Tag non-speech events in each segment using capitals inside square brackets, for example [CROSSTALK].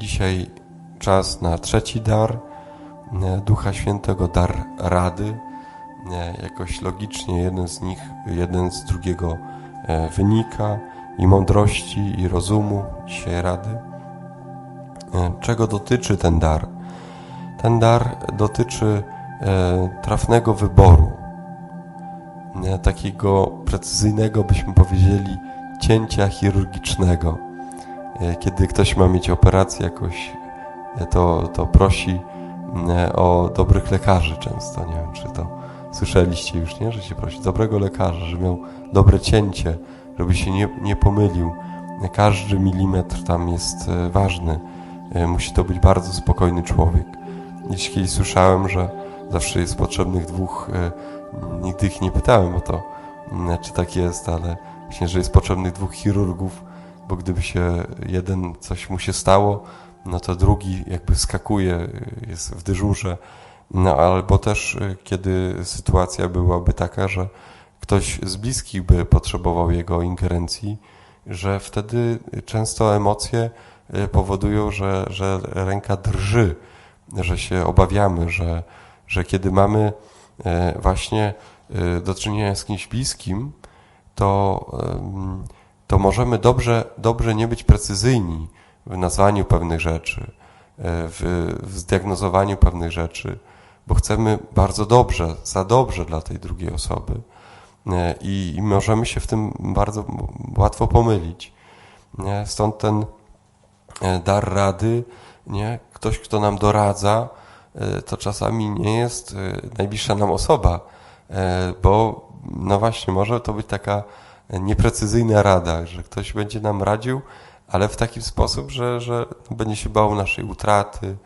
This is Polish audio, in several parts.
Dzisiaj czas na trzeci dar e, Ducha Świętego, dar rady. E, jakoś logicznie jeden z nich, jeden z drugiego e, wynika i mądrości, i rozumu dzisiaj rady. Czego dotyczy ten dar? Ten dar dotyczy trafnego wyboru, takiego precyzyjnego, byśmy powiedzieli, cięcia chirurgicznego kiedy ktoś ma mieć operację jakoś, e, to, to prosi e, o dobrych lekarzy często. Nie wiem, czy to słyszeliście już, nie? Że się prosi dobrego lekarza, żeby miał dobre cięcie, żeby się nie, nie pomylił. Każdy milimetr tam jest ważny. Musi to być bardzo spokojny człowiek. Jeśli słyszałem, że zawsze jest potrzebnych dwóch, nigdy ich nie pytałem o to, czy tak jest, ale myślę, że jest potrzebnych dwóch chirurgów, bo gdyby się jeden coś mu się stało, no to drugi jakby skakuje, jest w dyżurze. No albo też y, kiedy sytuacja byłaby taka, że ktoś z bliskich by potrzebował jego ingerencji, że wtedy często emocje y, powodują, że, że ręka drży, że się obawiamy, że, że kiedy mamy y, właśnie do czynienia z kimś bliskim, to to możemy dobrze, dobrze nie być precyzyjni w nazwaniu pewnych rzeczy, e, w, w zdiagnozowaniu pewnych rzeczy, bo chcemy bardzo dobrze, za dobrze dla tej drugiej osoby e, i, i możemy się w tym bardzo łatwo pomylić. Nie? Stąd ten e, dar rady, nie? ktoś, kto nam doradza, to czasami nie jest najbliższa nam osoba, bo no właśnie, może to być taka nieprecyzyjna rada, że ktoś będzie nam radził, ale w taki sposób, że, że będzie się bał naszej utraty.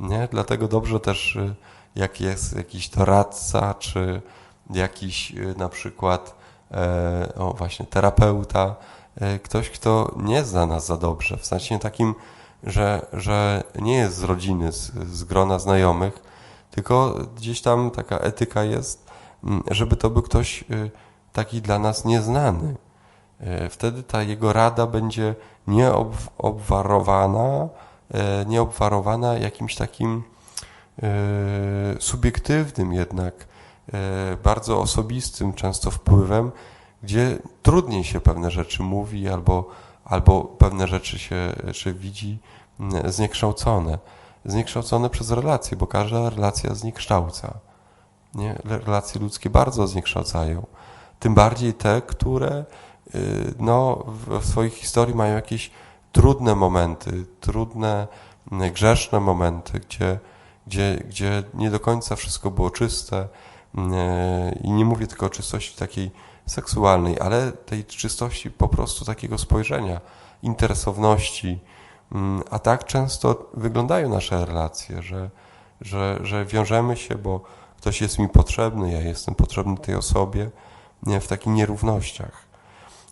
Nie? Dlatego dobrze też, y, jak jest jakiś doradca, czy jakiś y, na przykład e, o właśnie terapeuta, e, ktoś, kto nie zna nas za dobrze, w sensie takim, że, że nie jest z rodziny, z, z grona znajomych, tylko gdzieś tam taka etyka jest, żeby to był ktoś y, taki dla nas nieznany. E, wtedy ta jego rada będzie nieobwarowana, e, nieobwarowana jakimś takim e, subiektywnym jednak, bardzo osobistym często wpływem, gdzie trudniej się pewne rzeczy mówi albo, albo pewne rzeczy się czy widzi zniekształcone. Zniekształcone przez relacje, bo każda relacja zniekształca. Nie? Relacje ludzkie bardzo zniekształcają tym bardziej te, które y, no, w swojej historii mają jakieś trudne momenty, trudne, y, grzeszne momenty, gdzie, gdzie, gdzie nie do końca wszystko było czyste. Y, I nie mówię tylko o czystości takiej seksualnej, ale tej czystości po prostu takiego spojrzenia, interesowności. A tak często wyglądają nasze relacje, że, że, że wiążemy się, bo ktoś jest mi potrzebny, ja jestem potrzebny tej osobie w takich nierównościach.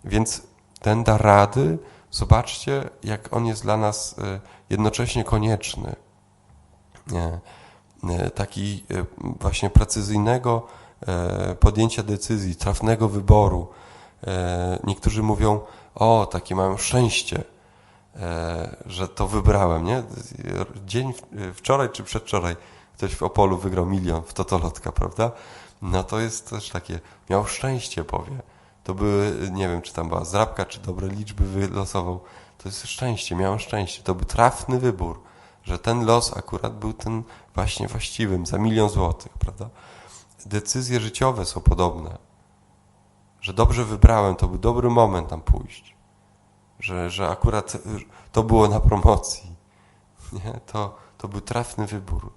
Więc ten dar rady, zobaczcie, jak on jest dla nas e, jednocześnie konieczny. Nie, taki e, właśnie precyzyjnego e, podjęcia decyzji, trafnego wyboru. Niektórzy mówią, o, takie mam szczęście, że to wybrałem, nie? Dzień wczoraj czy przedwczoraj ktoś w Opolu wygrał milion w Totolotka, prawda? No to jest też takie, miał szczęście, powie. To były, nie wiem, czy tam była zrabka, czy dobre liczby wylosował. To jest szczęście, miałem szczęście. To był trafny wybór, że ten los akurat był ten właśnie właściwym, za milion złotych, prawda? Decyzje życiowe są podobne. Że dobrze wybrałem, to był dobry moment tam pójść. Że, że akurat to było na promocji. [LAUGHS] Nie? To, to był trafny wybór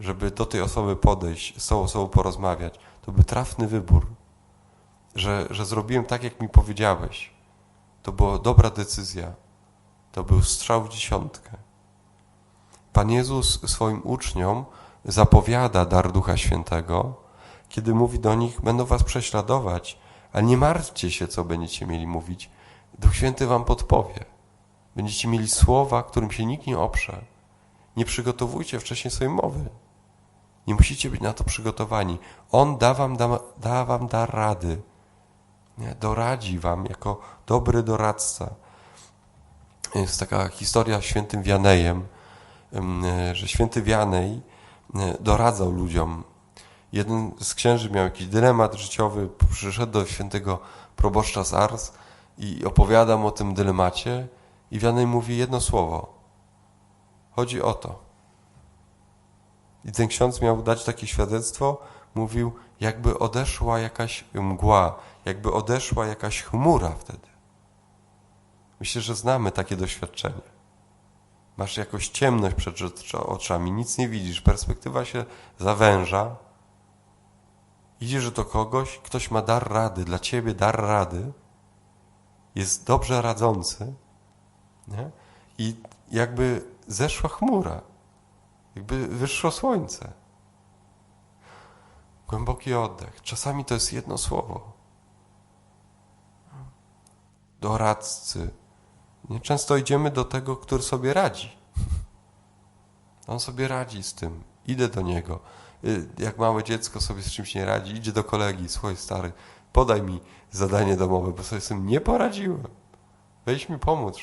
żeby do tej osoby podejść, z tą osobą porozmawiać, to był trafny wybór, że, że zrobiłem tak, jak mi powiedziałeś. To była dobra decyzja. To był strzał w dziesiątkę. Pan Jezus swoim uczniom zapowiada dar Ducha Świętego, kiedy mówi do nich, będą was prześladować, ale nie martwcie się, co będziecie mieli mówić. Duch Święty wam podpowie. Będziecie mieli słowa, którym się nikt nie oprze. Nie przygotowujcie wcześniej swojej mowy. Nie musicie być na to przygotowani. On da wam, da, da wam da rady. Nie? Doradzi wam jako dobry doradca. jest taka historia z świętym Wianejem, że święty Wianej doradzał ludziom. Jeden z księży miał jakiś dylemat życiowy, przyszedł do świętego proboszcza z Ars i opowiada mu o tym dylemacie i Wianej mówi jedno słowo. Chodzi o to. I ten ksiądz miał dać takie świadectwo, mówił, jakby odeszła jakaś mgła, jakby odeszła jakaś chmura wtedy. Myślę, że znamy takie doświadczenie. Masz jakąś ciemność przed oczami, nic nie widzisz, perspektywa się zawęża. Idziesz do kogoś, ktoś ma dar rady, dla ciebie dar rady, jest dobrze radzący nie? i jakby zeszła chmura, jakby wyszło słońce. Głęboki oddech. Czasami to jest jedno słowo. Doradcy. Często idziemy do tego, który sobie radzi. On sobie radzi z tym. Idę do niego. Y, jak małe dziecko sobie z czymś nie radzi, idzie do kolegi. Słuchaj, stary, podaj mi zadanie domowe, bo sobie z tym nie poradziłem. Weź mi pomóc.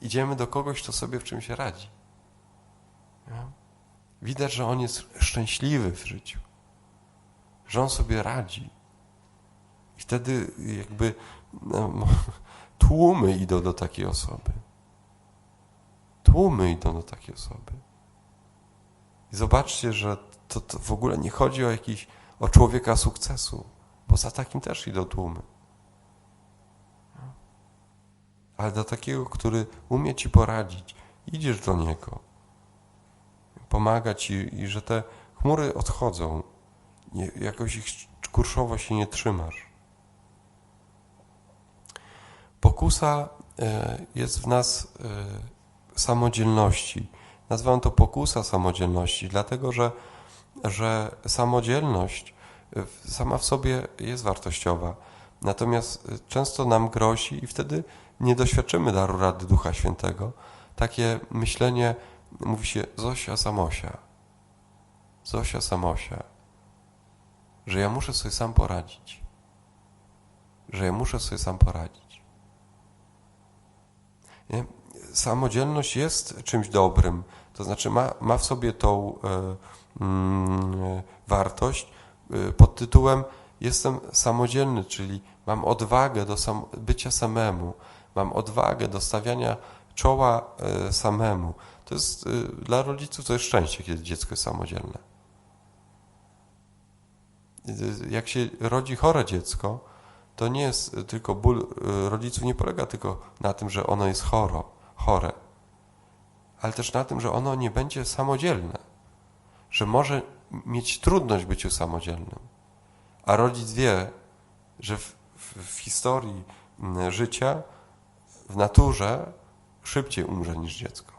Idziemy do kogoś, kto sobie w czymś radzi. Widać, że on jest szczęśliwy w życiu że on sobie radzi. I wtedy jakby no, [LAUGHS] tłumy idą do takiej osoby. Tłumy idą do takiej osoby. I zobaczcie, że to, to w ogóle nie chodzi o jakiś, o człowieka sukcesu, bo za takim też idą tłumy. Ale do takiego, który umie ci poradzić, idziesz do niego, pomaga ci i że te chmury odchodzą, nie, jakoś ich kursowo się nie trzymasz. Pokusa e, jest w nas e, samodzielności. Nazywam to pokusa samodzielności, dlatego że, że samodzielność e, sama w sobie jest wartościowa. Natomiast często nam grozi i wtedy nie doświadczymy daru rady Ducha Świętego. Takie myślenie, mówi się Zosia Samosia. Zosia Samosia że ja muszę sobie sam poradzić. Że ja muszę sobie sam poradzić. Nie? Samodzielność jest czymś dobrym, to znaczy ma, ma w sobie tą e, mm, wartość e, pod tytułem jestem samodzielny, czyli mam odwagę do sam, bycia samemu, mam odwagę do stawiania czoła e, samemu. To jest e, dla rodziców to jest szczęście, kiedy dziecko jest samodzielne jak się rodzi chore dziecko, to nie jest tylko ból y, rodziców, nie polega tylko na tym, że ono jest choro, chore, ale też na tym, że ono nie będzie samodzielne, że może mieć trudność byciu samodzielnym. A rodzic wie, że w, w, w historii mm, życia, w naturze szybciej umrze niż dziecko.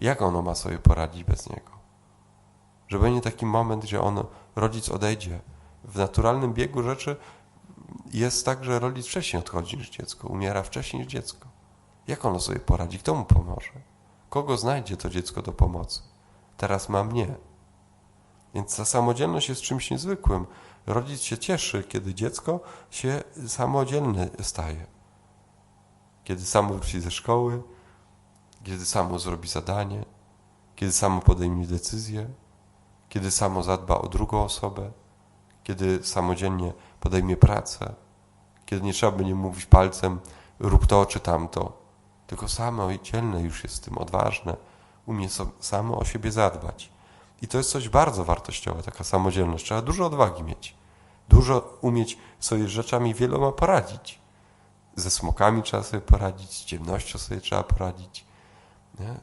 Jak ono ma sobie poradzić bez niego? Że będzie taki moment, gdzie ono rodzic odejdzie. W naturalnym biegu rzeczy jest tak, że rodzic wcześniej odchodzi niż dziecko, umiera wcześniej niż dziecko. Jak ono sobie poradzi? Kto mu pomoże? Kogo znajdzie to dziecko do pomocy? Teraz ma mnie. Więc ta samodzielność jest czymś niezwykłym. Rodzic się cieszy, kiedy dziecko się samodzielne staje. Kiedy samo wróci ze szkoły, kiedy samo zrobi zadanie, kiedy samo podejmie decyzję, kiedy samo zadba o drugą osobę, kiedy samodzielnie podejmie pracę, kiedy nie trzeba będzie mówić palcem rób to czy tamto, tylko samodzielne już jest tym odważne, umie samo o siebie zadbać. I to jest coś bardzo wartościowe, taka samodzielność. Trzeba dużo odwagi mieć, dużo umieć sobie rzeczami wieloma poradzić. Ze smokami trzeba sobie poradzić, z ciemnością sobie trzeba poradzić, nie?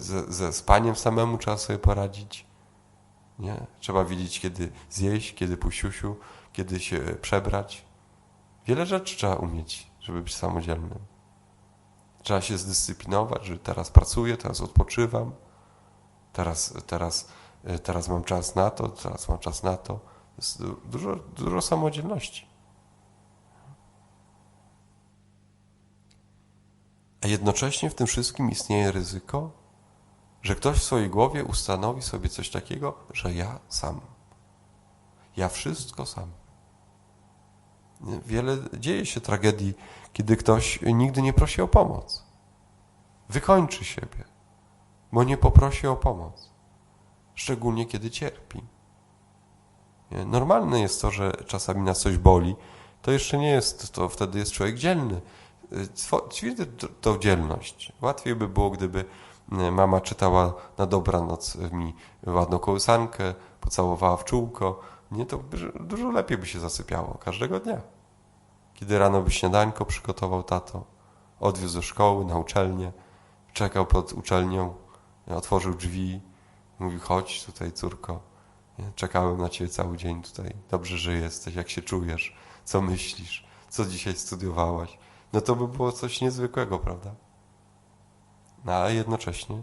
Ze, ze spaniem samemu trzeba sobie poradzić. Nie? Trzeba wiedzieć, kiedy zjeść, kiedy posiusiu, kiedy się przebrać. Wiele rzeczy trzeba umieć, żeby być samodzielnym. Trzeba się zdyscyplinować, że teraz pracuję, teraz odpoczywam, teraz, teraz, teraz mam czas na to, teraz mam czas na to. Jest dużo, dużo samodzielności. Jednocześnie w tym wszystkim istnieje ryzyko, że ktoś w swojej głowie ustanowi sobie coś takiego, że ja sam. Ja wszystko sam. Wiele dzieje się tragedii, kiedy ktoś nigdy nie prosi o pomoc. Wykończy siebie, bo nie poprosi o pomoc. Szczególnie kiedy cierpi. Normalne jest to, że czasami nas coś boli. To jeszcze nie jest, to wtedy jest człowiek dzielny. Ćwiczę tą dzielność. Łatwiej by było, gdyby e, mama czytała na dobranoc mi ładną kołysankę, pocałowała w czółko. Nie, to dużo lepiej by się zasypiało każdego dnia. Kiedy rano by śniadanko przygotował tato, odwiózł do szkoły, na uczelnię, czekał pod uczelnią, otworzył drzwi, mówił chodź tutaj córko, czekałem na ciebie cały dzień tutaj, dobrze, że jesteś, jak się czujesz, co myślisz, co dzisiaj studiowałaś. No to by było coś niezwykłego, prawda? No ale jednocześnie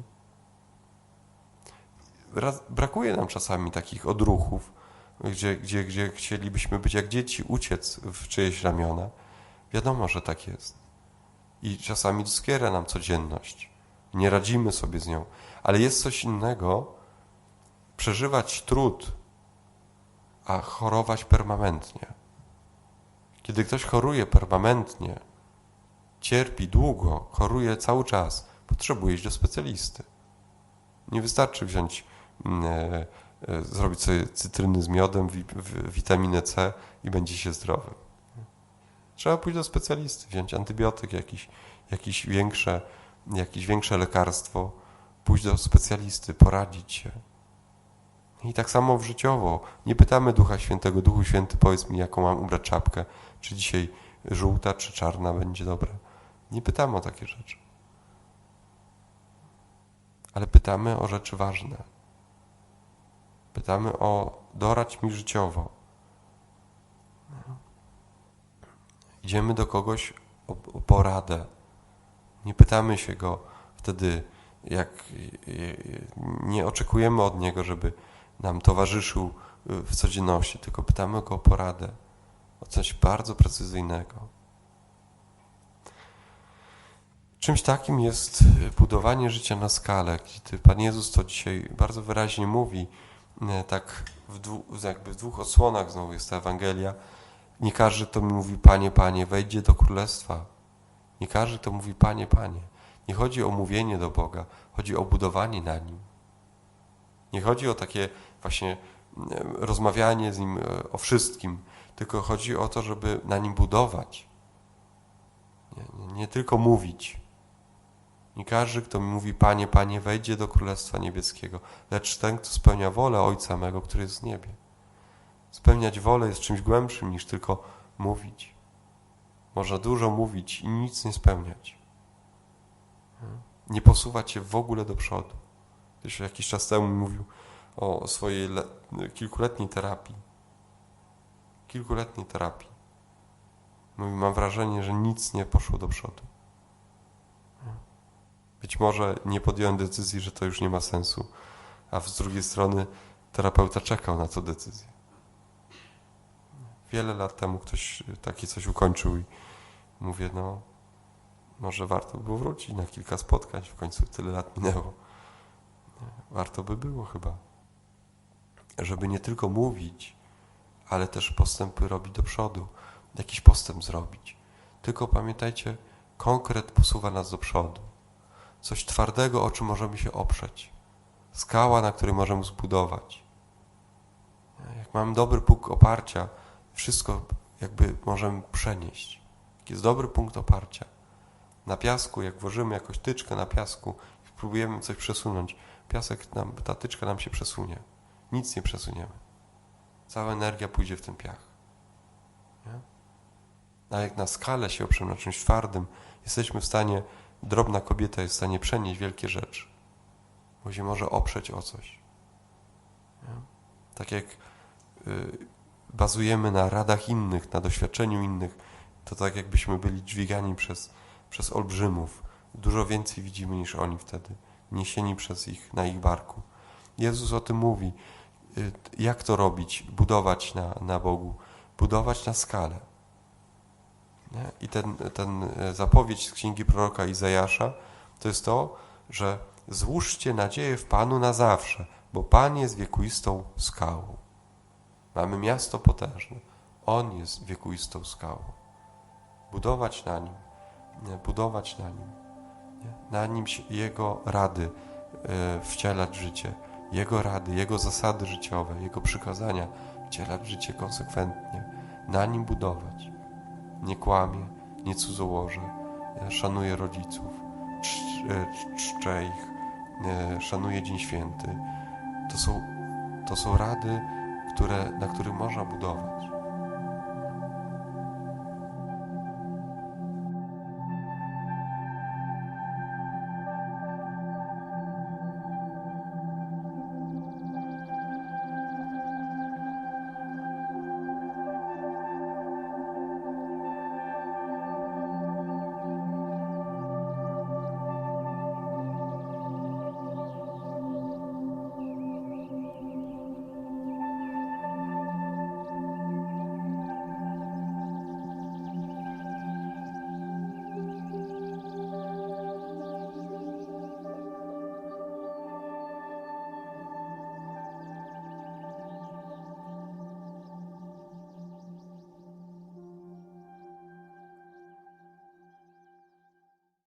brakuje nam czasami takich odruchów, gdzie, gdzie, gdzie chcielibyśmy być jak dzieci, uciec w czyjeś ramiona. Wiadomo, że tak jest. I czasami doskiera nam codzienność. Nie radzimy sobie z nią. Ale jest coś innego przeżywać trud, a chorować permanentnie. Kiedy ktoś choruje permanentnie, cierpi długo, choruje cały czas, potrzebuje iść do specjalisty. Nie wystarczy wziąć mm, e, E, zrobić sobie cytryny z miodem, witaminę C i będzie się zdrowy. Trzeba pójść do specjalisty, wziąć antybiotyk, jakiś, jakiś większe, jakieś większe lekarstwo, pójść do specjalisty, poradzić się. I tak samo w życiowo. Nie pytamy Ducha Świętego, Duchu Święty, powiedz mi, jaką mam ubrać czapkę, czy dzisiaj żółta, czy czarna będzie dobra. Nie pytamy o takie rzeczy. Ale pytamy o rzeczy ważne. Pytamy o dorać mi życiowo. Idziemy do kogoś o, o poradę. Nie pytamy się go wtedy, jak nie oczekujemy od niego, żeby nam towarzyszył w codzienności, tylko pytamy go o poradę, o coś bardzo precyzyjnego. Czymś takim jest budowanie życia na skalę, kiedy Pan Jezus to dzisiaj bardzo wyraźnie mówi, E, tak w, jakby w dwóch odsłonach znowu jest ta Ewangelia. Nie każdy, kto mi mówi Panie, Panie, wejdzie do Królestwa. Nie każdy, kto mówi Panie, Panie. Nie chodzi o mówienie do Boga, chodzi o budowanie na Nim. Nie chodzi o takie właśnie rozmawianie z Nim e, o wszystkim, tylko chodzi o to, żeby na Nim budować. Nie, nie, nie tylko mówić. Nie każdy, kto mi mówi, Panie, Panie, wejdzie do Królestwa Niebieskiego, lecz ten, kto spełnia wolę Ojca mego, który jest w niebie. Spełniać wolę jest czymś głębszym niż tylko mówić. Można dużo mówić i nic nie spełniać. Nie posuwać się w ogóle do przodu. Ktoś jakiś czas temu mówił o swojej kilkuletniej terapii. Kilkuletniej terapii. Mówi, mam wrażenie, że nic nie poszło do przodu. Być może nie podjąłem decyzji, że to już nie ma sensu, a z drugiej strony terapeuta czekał na tę decyzję. Wiele lat temu ktoś takie coś ukończył i mówię, no może warto było wrócić na kilka spotkań, w końcu tyle lat minęło. Warto by było chyba, żeby nie tylko mówić, ale też postępy robić do przodu, jakiś postęp zrobić. Tylko pamiętajcie, konkret posuwa nas do przodu coś twardego, o czym możemy się oprzeć, skała, na której możemy zbudować. Jak mamy dobry punkt oparcia, wszystko jakby możemy przenieść. jest dobry punkt oparcia. Na piasku, jak włożymy jakąś tyczkę na piasku i próbujemy coś przesunąć, piasek nam, ta tyczka nam się przesunie. Nic nie przesuniemy. Cała energia pójdzie w ten piach. Nie? A jak na skalę się oprzemy na czymś twardym, jesteśmy w stanie drobna kobieta jest w stanie przenieść wielkie rzeczy, bo się może oprzeć o coś. Nie? Tak jak y, bazujemy na radach innych, na doświadczeniu innych, to tak jakbyśmy byli dźwigani przez, przez olbrzymów. Dużo więcej widzimy niż oni wtedy, niesieni przez ich, na ich barku. Jezus o tym mówi. Y, jak to robić? Budować na, na Bogu, budować na skalę. Nie? I ten, ten e, zapowiedź z księgi proroka Izajasza to jest to, że złóżcie nadzieję w Panu na zawsze, bo Pan jest wiekuistą skałą. Mamy miasto potężne, On jest wiekuistą skałą. Budować na Nim, budować na Nim, na Nim Jego rady e, wcielać życie, Jego rady, Jego zasady życiowe, Jego przykazania wcielać życie konsekwentnie, na Nim budować. Nie kłamie, nie cudzołoży, e, szanuje rodziców, e, czcze ich, e, szanuje Dzień Święty. To są, to są rady, które, na których można budować.